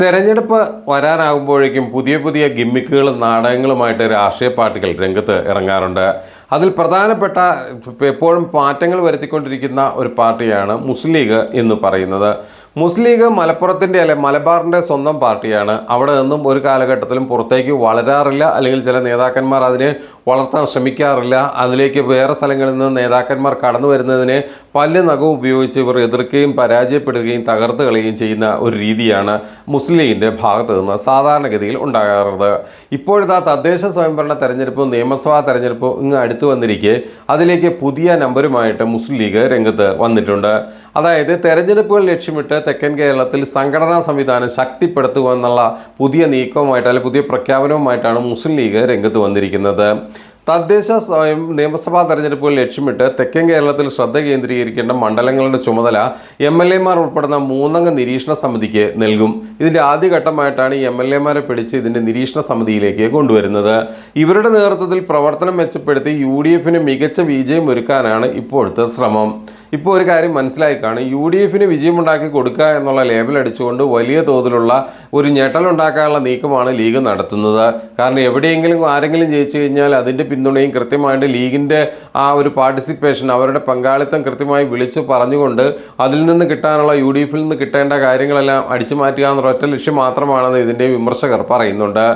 തെരഞ്ഞെടുപ്പ് വരാനാകുമ്പോഴേക്കും പുതിയ പുതിയ ഗിമ്മിക്കുകളും നാടകങ്ങളുമായിട്ട് രാഷ്ട്രീയ പാർട്ടികൾ രംഗത്ത് ഇറങ്ങാറുണ്ട്. അതിൽ പ്രധാനപ്പെട്ട എപ്പോഴും മാറ്റങ്ങൾ വരുത്തിക്കൊണ്ടിരിക്കുന്ന ഒരു പാർട്ടിയാണ് മുസ്ലിം ലീഗ് എന്ന് പറയുന്നത്. മുസ്ലിം ലീഗ് മലപ്പുറത്തിന്റെ അല്ലെ മലബാറിന്റെ സ്വന്തം പാർട്ടിയാണ്. അവിടെ നിന്നും ഒരു കാലഘട്ടത്തിലും പുറത്തേക്ക് വളരാറില്ല. അല്ലെങ്കിൽ ചില നേതാക്കന്മാർ അതിനെ വളർത്താൻ ശ്രമിക്കാറില്ല. അതിലേക്ക് വേറെ സ്ഥലങ്ങളിൽ നിന്ന് നേതാക്കന്മാർ കടന്നു വരുന്നതിനെ പല്ല് നഖവും ഉപയോഗിച്ച് ഇവർ എതിർക്കുകയും പരാജയപ്പെടുകയും തകർത്ത് കളയുകയും ചെയ്യുന്ന ഒരു രീതിയാണ് മുസ്ലിം ലീഗിന്റെ ഭാഗത്തു നിന്ന് സാധാരണഗതിയിൽ ഉണ്ടാകാറുള്ളത്. ഇപ്പോഴത്തെ തദ്ദേശ സ്വയംഭരണ തെരഞ്ഞെടുപ്പും നിയമസഭാ തെരഞ്ഞെടുപ്പും ഇങ്ങ് അടുത്തു വന്നിരിക്കെ. അതിലേക്ക് പുതിയ നമ്പരുമായിട്ട് മുസ്ലിം ലീഗ് രംഗത്ത് വന്നിട്ടുണ്ട്. അതായത് തെരഞ്ഞെടുപ്പുകൾ ലക്ഷ്യമിട്ട് തെക്കൻ കേരളത്തിൽ സംഘടനാ സംവിധാനം ശക്തിപ്പെടുത്തുക എന്നുള്ള പുതിയ നീക്കവുമായിട്ട് അല്ലെങ്കിൽ പുതിയ പ്രഖ്യാപനവുമായിട്ടാണ് മുസ്ലിം ലീഗ് രംഗത്ത് വന്നിരിക്കുന്നത്. തദ്ദേശ സ്വയം നിയമസഭാ തെരഞ്ഞെടുപ്പുകൾ ലക്ഷ്യമിട്ട് തെക്കൻ കേരളത്തിൽ ശ്രദ്ധ കേന്ദ്രീകരിക്കേണ്ട മണ്ഡലങ്ങളുടെ ചുമതല എം എൽ എമാർ ഉൾപ്പെടുന്ന മൂന്നംഗ നിരീക്ഷണ സമിതിക്ക് നൽകും. ഇതിന്റെ ആദ്യഘട്ടമായിട്ടാണ് ഈ എം എൽ എമാരെ പിടിച്ച് ഇതിന്റെ നിരീക്ഷണ സമിതിയിലേക്ക് കൊണ്ടുവരുന്നത്. ഇവരുടെ നേതൃത്വത്തിൽ പ്രവർത്തനം മെച്ചപ്പെടുത്തി യു ഡി എഫിന് മികച്ച വിജയം ഒരുക്കാനാണ് ഇപ്പോഴത്തെ ശ്രമം. ഇപ്പോൾ ഒരു കാര്യം മനസ്സിലായി കാണും യു ഡി എഫിന് വിജയമുണ്ടാക്കി കൊടുക്കുക എന്നുള്ള ലേബൽ അടിച്ചുകൊണ്ട് വലിയ തോതിലുള്ള ഒരു ഞെട്ടലുണ്ടാക്കാനുള്ള നീക്കമാണ് ലീഗ് നടത്തുന്നത്. കാരണം എവിടെയെങ്കിലും ആരെങ്കിലും ജയിച്ചു കഴിഞ്ഞാൽ അതിന്റെ പിന്തുണയും കൃത്യമായിട്ട് ലീഗിന്റെ ആ ഒരു പാർട്ടിസിപ്പേഷൻ അവരുടെ പങ്കാളിത്തം കൃത്യമായി വിളിച്ചു പറഞ്ഞുകൊണ്ട് അതിൽ നിന്ന് കിട്ടാനുള്ള യു ഡി എഫിൽ നിന്ന് കിട്ടേണ്ട കാര്യങ്ങളെല്ലാം അടിച്ചു മാറ്റുക എന്നുള്ള ഒറ്റ ലക്ഷ്യം മാത്രമാണെന്ന് ഇതിന്റെ വിമർശകർ പറയുന്നുണ്ട്.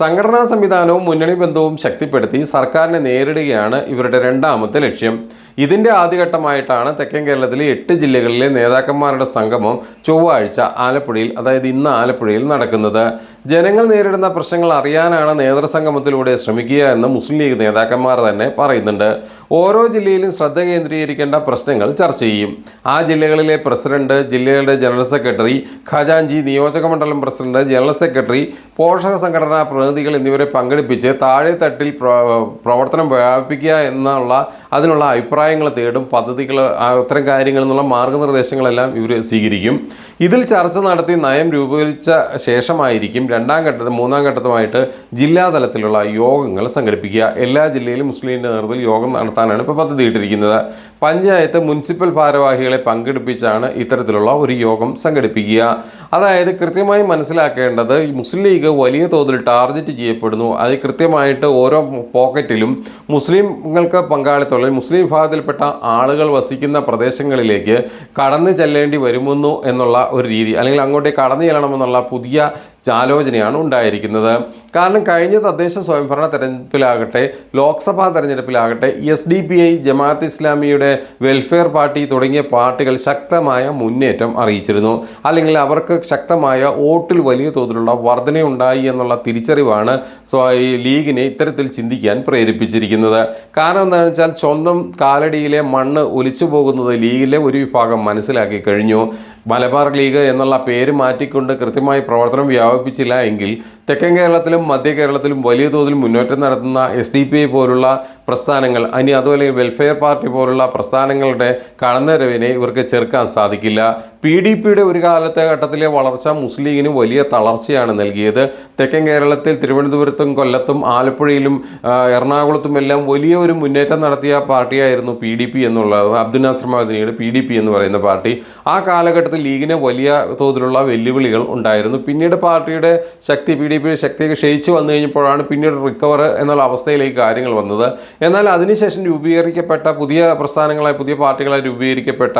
സംഘടനാ സംവിധാനവും മുന്നണി ബന്ധവും ശക്തിപ്പെടുത്തി സർക്കാരിനെ നേരിടുകയാണ് ഇവരുടെ രണ്ടാമത്തെ ലക്ഷ്യം. ഇതിന്റെ ആദ്യഘട്ടമായിട്ടാണ് തെക്കൻ കേരളത്തിലെ എട്ട് ജില്ലകളിലെ നേതാക്കന്മാരുടെ സംഗമം ചൊവ്വാഴ്ച ആലപ്പുഴയിൽ അതായത് ഇന്ന് ആലപ്പുഴയിൽ നടക്കുന്നത്. ജനങ്ങൾ നേരിടുന്ന പ്രശ്നങ്ങൾ അറിയാനാണ് നേതൃസംഗമത്തിലൂടെ ശ്രമിക്കുക എന്ന് മുസ്ലിം ലീഗ് നേതാക്കന്മാർ തന്നെ പറയുന്നുണ്ട്. ഓരോ ജില്ലയിലും ശ്രദ്ധ കേന്ദ്രീകരിക്കേണ്ട പ്രശ്നങ്ങൾ ചർച്ച ചെയ്യും. ആ ജില്ലകളിലെ പ്രസിഡന്റ് ജില്ലകളുടെ ജനറൽ സെക്രട്ടറി ഖജാൻജി നിയോജക മണ്ഡലം പ്രസിഡന്റ് ജനറൽ സെക്രട്ടറി പോഷക സംഘടനാ പ്രതിനിധികൾ എന്നിവരെ പങ്കെടുപ്പിച്ച് താഴെ തട്ടിൽ പ്രവർത്തനം വ്യാപിപ്പിക്കുക എന്നുള്ള അതിനുള്ള അഭിപ്രായങ്ങൾ തേടും പദ്ധതികൾ അത്തരം കാര്യങ്ങൾ എന്നുള്ള മാർഗനിർദ്ദേശങ്ങളെല്ലാം ഇവർ സ്വീകരിക്കും. ഇതിൽ ചർച്ച നടത്തി നയം രൂപീകരിച്ച ശേഷമായിരിക്കും രണ്ടാം ഘട്ടത്തിൽ മൂന്നാം ഘട്ടത്തുമായിട്ട് ജില്ലാതലത്തിലുള്ള യോഗങ്ങൾ സംഘടിപ്പിക്കുക. എല്ലാ ജില്ലയിലും മുസ്ലിമിന്റെ നേതൃത്വത്തിൽ യോഗം നടത്താനാണ് ഇപ്പോൾ പദ്ധതി ഇട്ടിരിക്കുന്നത് പഞ്ചായത്ത് മുനിസിപ്പൽ ഭാരവാഹികളെ പങ്കെടുപ്പിച്ചാണ് ഇത്തരത്തിലുള്ള ഒരു യോഗം സംഘടിപ്പിക്കുക. അതായത് കൃത്യമായി മനസ്സിലാക്കേണ്ടത് മുസ്ലിം ലീഗ് വലിയ തോതിൽ ടാർഗറ്റ് ചെയ്യപ്പെടുന്നു. അത് കൃത്യമായിട്ട് ഓരോ പോക്കറ്റിലും മുസ്ലിങ്ങൾക്ക് പങ്കാളിത്തമുള്ള മുസ്ലിം വിഭാഗത്തിൽപ്പെട്ട ആളുകൾ വസിക്കുന്ന പ്രദേശങ്ങളിലേക്ക് കടന്നു ചെല്ലേണ്ടി വരുമെന്നു എന്നുള്ള ഒരു രീതി അല്ലെങ്കിൽ അങ്ങോട്ടേക്ക് കടന്നു ചെല്ലണമെന്നുള്ള പുതിയ ആലോചനയാണ് ഉണ്ടായിരിക്കുന്നത്. കാരണം കഴിഞ്ഞ തദ്ദേശ സ്വയംഭരണ തെരഞ്ഞെടുപ്പിലാകട്ടെ Lok Sabha തെരഞ്ഞെടുപ്പിലാകട്ടെ S D P I Jamaat ഇസ്ലാമിയുടെ വെൽഫെയർ പാർട്ടി തുടങ്ങിയ പാർട്ടികൾ ശക്തമായ മുന്നേറ്റം അറിയിച്ചിരുന്നു. അല്ലെങ്കിൽ അവർക്ക് ശക്തമായ വോട്ടിൽ വലിയ തോതിലുള്ള വർധനയുണ്ടായി എന്നുള്ള തിരിച്ചറിവാണ് ഈ ലീഗിനെ ഇത്തരത്തിൽ ചിന്തിക്കാൻ പ്രേരിപ്പിച്ചിരിക്കുന്നത്. കാരണം എന്താണെന്ന് വെച്ചാൽ സ്വന്തം കാലടിയിലെ മണ്ണ് ഒലിച്ചു പോകുന്നത് ലീഗിലെ ഒരു വിഭാഗം മനസ്സിലാക്കി കഴിഞ്ഞു. മലബാർ ലീഗ് എന്നുള്ള പേര് മാറ്റിക്കൊണ്ട് കൃത്യമായി പ്രവർത്തനം വ്യാപിപ്പിച്ചില്ല എങ്കിൽ തെക്കൻ കേരളത്തിലും മധ്യ കേരളത്തിലും വലിയ തോതിൽ മുന്നേറ്റം നടത്തുന്ന എസ് ഡി പി ഐ പോലുള്ള പ്രസ്ഥാനങ്ങൾ. ഇനി അതുപോലെ വെൽഫെയർ പാർട്ടി പോലുള്ള പ്രസ്ഥാനങ്ങളുടെ കടന്നരവിനെ ഇവർക്ക് ചെറുക്കാൻ സാധിക്കില്ല. പി ഡി പിയുടെ ഒരു കാലത്തെ ഘട്ടത്തിലെ വളർച്ച മുസ്ലിം ലീഗിന് വലിയ തളർച്ചയാണ് നൽകിയത്. തെക്കൻ കേരളത്തിൽ തിരുവനന്തപുരത്തും കൊല്ലത്തും ആലപ്പുഴയിലും എറണാകുളത്തും എല്ലാം വലിയ ഒരു മുന്നേറ്റം നടത്തിയ പാർട്ടിയായിരുന്നു പി ഡി പി എന്നുള്ളത്. അബ്ദുൽ നാസർ മദനിയുടെ പി ഡി പി എന്ന് പറയുന്ന പാർട്ടി. ആ കാലഘട്ടത്തിൽ ലീഗിന് വലിയ തോതിലുള്ള വെല്ലുവിളികൾ ഉണ്ടായിരുന്നു. പിന്നീട് പാർട്ടിയുടെ ശക്തി പി ഡി പിയുടെ ശക്തിയൊക്കെ ക്ഷയിച്ചു വന്നു കഴിഞ്ഞപ്പോഴാണ് പിന്നീട് റിക്കവർ എന്നുള്ള അവസ്ഥയിലേക്ക് കാര്യങ്ങൾ വന്നത്. എന്നാൽ അതിനുശേഷം രൂപീകരിക്കപ്പെട്ട പുതിയ പ്രസ്ഥാനങ്ങളായി പുതിയ പാർട്ടികളായി രൂപീകരിക്കപ്പെട്ട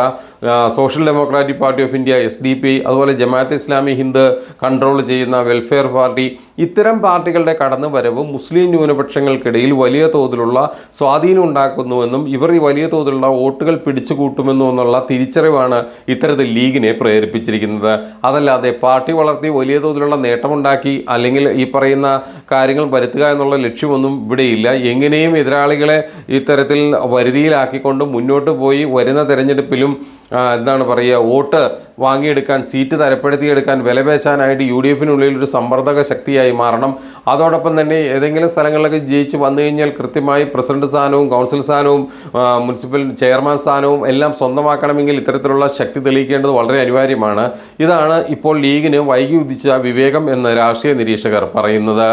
social democratic party of India S D P അതുപോലെ ജമാഅത്ത് ഇസ്ലാമി ഹിന്ദ് കൺട്രോൾ ചെയ്യുന്ന വെൽഫെയർ പാർട്ടി ഇത്തരം പാർട്ടികളുടെ കടന്നുവരവ് മുസ്ലിം ന്യൂനപക്ഷങ്ങൾക്കിടയിൽ വലിയ തോതിലുള്ള സ്വാധീനം ഉണ്ടാക്കുന്നുവെന്നും ഇവർ ഈ വലിയ തോതിലുള്ള വോട്ടുകൾ പിടിച്ചു കൂട്ടുമെന്നും എന്നുള്ള തിരിച്ചറിവാണ് ഇത്തരത്തിൽ ലീഗിനെ പ്രേരിപ്പിച്ചിരിക്കുന്നത്. അതല്ലാതെ പാർട്ടി വളർത്തി വലിയ തോതിലുള്ള നേട്ടമുണ്ടാക്കി അല്ലെങ്കിൽ ഈ പറയുന്ന കാര്യങ്ങൾ വരുത്തുക എന്നുള്ള ലക്ഷ്യമൊന്നും ഇവിടെയില്ല. എങ്ങനെയും എതിരാളികളെ ഇത്തരത്തിൽ വരുതിയിലാക്കിക്കൊണ്ട് മുന്നോട്ട് പോയി വരുന്ന തെരഞ്ഞെടുപ്പിലും എന്താണ് പറയുക വോട്ട് വാങ്ങിയെടുക്കാൻ സീറ്റ് തരപ്പെടുത്തിയെടുക്കാൻ വിലപേശാനായിട്ട് യു ഡി എഫിനുള്ളിൽ ഒരു സമ്മർദ്ദക ശക്തിയായി മാറണം. അതോടൊപ്പം തന്നെ ഏതെങ്കിലും സ്ഥലങ്ങളിലൊക്കെ ജയിച്ച് വന്നു കഴിഞ്ഞാൽ കൃത്യമായി പ്രസിഡന്റ് സ്ഥാനവും കൗൺസിൽ സ്ഥാനവും മുനിസിപ്പൽ ചെയർമാൻ സ്ഥാനവും എല്ലാം സ്വന്തമാക്കണമെങ്കിൽ ഇത്തരത്തിലുള്ള ശക്തി തെളിയിക്കേണ്ടത് വളരെ അനിവാര്യമാണ്. ഇതാണ് ഇപ്പോൾ ലീഗിന് വൈകി ഉദിച്ച വിവേകം എന്ന് രാഷ്ട്രീയ നിരീക്ഷകർ പറയുന്നത്.